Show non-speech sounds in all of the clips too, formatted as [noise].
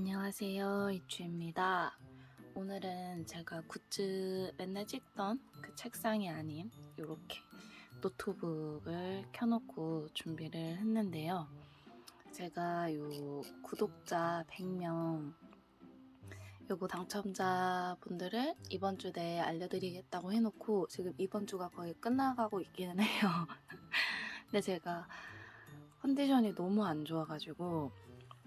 안녕하세요. 이추입니다. 오늘은 제가 굿즈 맨날 찍던 그 책상이 아닌 이렇게 노트북을 켜놓고 준비를 했는데요. 제가 요 구독자 100명 요거 당첨자분들을 이번 주 내에 알려드리겠다고 해놓고 지금 이번 주가 거의 끝나가고 있기는 해요. [laughs] 근데 제가 컨디션이 너무 안 좋아가지고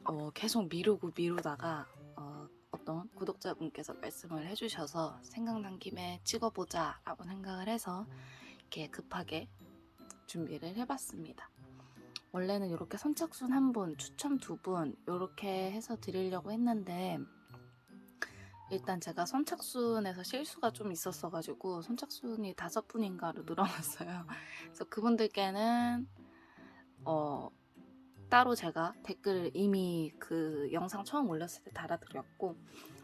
어, 계속 미루고 미루다가 어, 어떤 구독자분께서 말씀을 해주셔서 생각난 김에 찍어보자 라고 생각을 해서 이렇게 급하게 준비를 해봤습니다. 원래는 이렇게 선착순 한 분, 추첨 두 분 이렇게 해서 드리려고 했는데 일단 제가 선착순에서 실수가 좀 있었어가지고 선착순이 다섯 분인가로 늘어났어요. 그래서 그분들께는 어, 따로 제가 댓글을 이미 그 영상 처음 올렸을 때 달아드렸고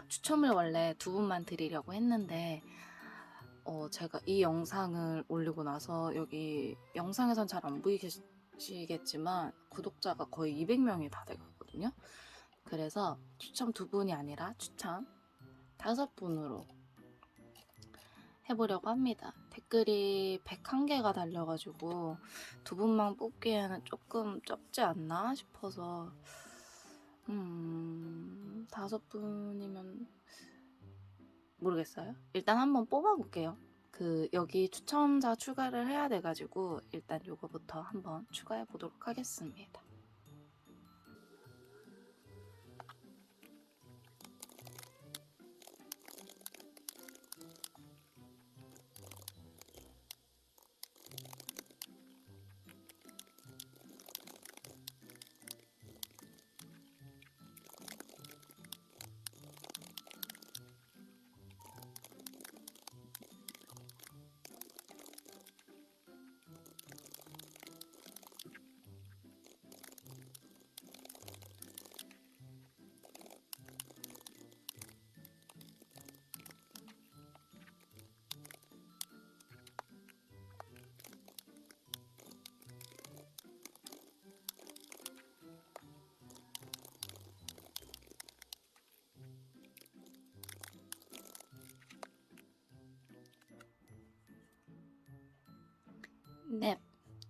추첨을 원래 두 분만 드리려고 했는데 어 제가 이 영상을 올리고 나서 여기 영상에선 잘 안 보이시겠지만 구독자가 거의 200명이 다 돼가거든요. 그래서 추첨 두 분이 아니라 추첨 다섯 분으로 해보려고 합니다. 댓글이 101개가 달려가지고 두 분만 뽑기에는 조금 적지 않나 싶어서 음 다섯 분이면 모르겠어요. 일단 한번 뽑아볼게요. 그 여기 추첨자 추가를 해야 돼가지고 일단 요거부터 한번 추가해 보도록 하겠습니다.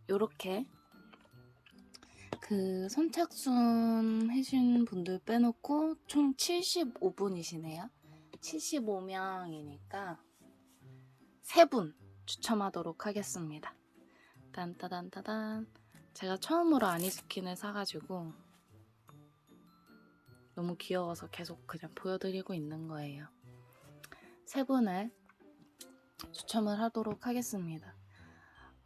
요렇게 그 선착순 해신 분들 빼놓고 총 75분이시네요. 75명이니까 3분 추첨하도록 하겠습니다. 딴따단따단 제가 처음으로 아니스킨을 사가지고 너무 귀여워서 계속 그냥 보여드리고 있는 거예요. 세 분을 추첨을 하도록 하겠습니다.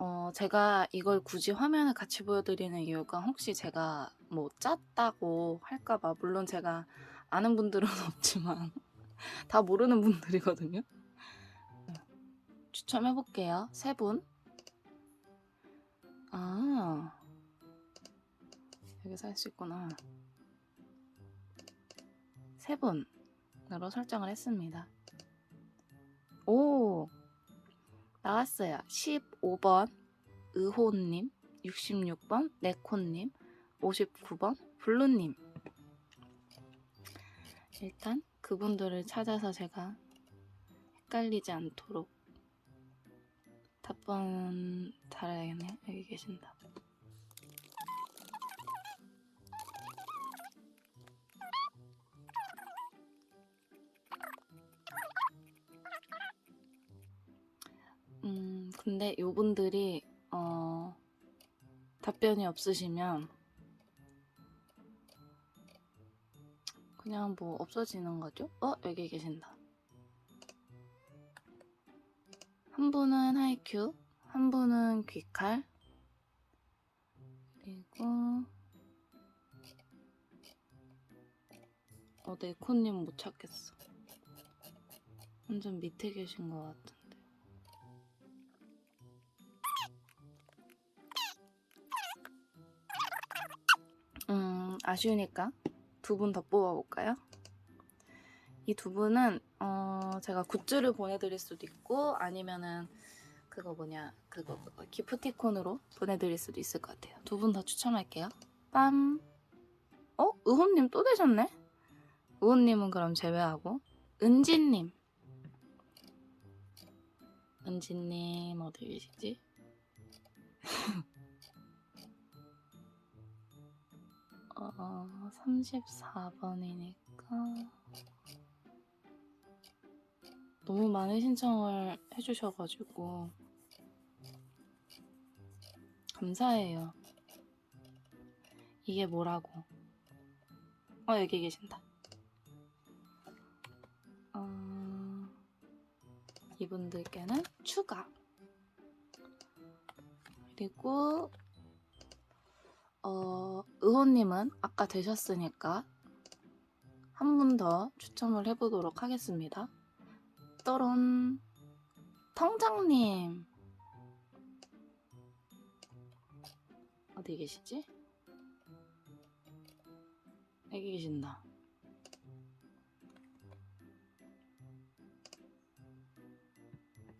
어, 제가 이걸 굳이 화면을 같이 보여드리는 이유가 혹시 제가 뭐 짰다고 할까봐 물론 제가 아는 분들은 [laughs] 없지만 다 모르는 분들이거든요. 추첨해볼게요. 세 분. 아 여기서 할 수 있구나. 세 분으로 설정을 했습니다. 오 나왔어요. 15번 의호님, 66번 네코님, 59번 블루님. 일단 그분들을 찾아서 제가 헷갈리지 않도록 답변 달아야겠네요. 여기 계신다. 근데 요분들이 어, 답변이 없으시면 그냥 뭐 없어지는 거죠? 어? 여기 계신다. 한 분은 하이큐, 한 분은 귀칼, 그리고 어, 네코님 못 찾겠어. 완전 밑에 계신 것 같은데. 음, 아쉬우니까 두 분 더 뽑아볼까요? 이 두 분은 어, 제가 굿즈를 보내드릴 수도 있고 아니면은 그거 뭐냐 그거 그거 기프티콘으로 보내드릴 수도 있을 것 같아요. 두 분 더 추첨할게요. 빰. 어? 의호님 또 되셨네? 우호님은 그럼 제외하고 은지님 은지님 어디 계시지? [laughs] 어, 34번이니까 너무 많은 신청을 해주셔가지고 감사해요. 이게 뭐라고? 어 여기 계신다. 어, 이분들께는 추가. 그리고 어, 의원님은 아까 되셨으니까 한 분 더 추첨을 해보도록 하겠습니다. 떠론 통장님 어디 계시지? 여기 계신다.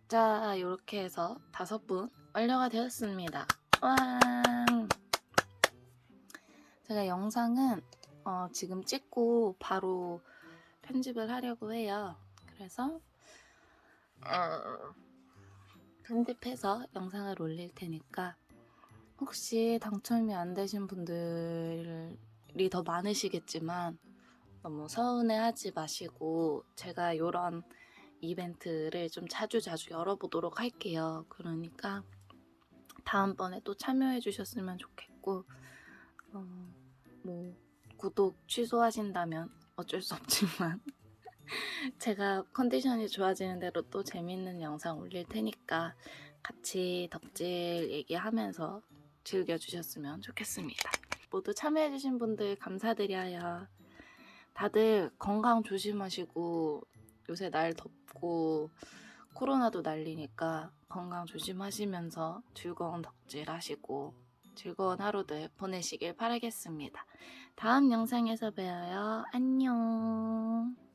자, 이렇게 해서 다섯 분 완료가 되었습니다. 와! 제가 영상은 어, 지금 찍고 바로 편집을 하려고 해요. 그래서 어, 편집해서 영상을 올릴 테니까 혹시 당첨이 안 되신 분들이 더 많으시겠지만 너무 서운해하지 마시고 제가 이런 이벤트를 좀 자주 자주 열어보도록 할게요. 그러니까 다음번에 또 참여해 주셨으면 좋겠고 어, 뭐 구독 취소하신다면 어쩔 수 없지만 [laughs] 제가 컨디션이 좋아지는 대로 또 재밌는 영상 올릴 테니까 같이 덕질 얘기하면서 즐겨주셨으면 좋겠습니다. 모두 참여해주신 분들 감사드려요. 다들 건강 조심하시고 요새 날 덥고 코로나도 난리니까 건강 조심하시면서 즐거운 덕질 하시고 즐거운 하루들 보내시길 바라겠습니다. 다음 영상에서 봬요. 안녕.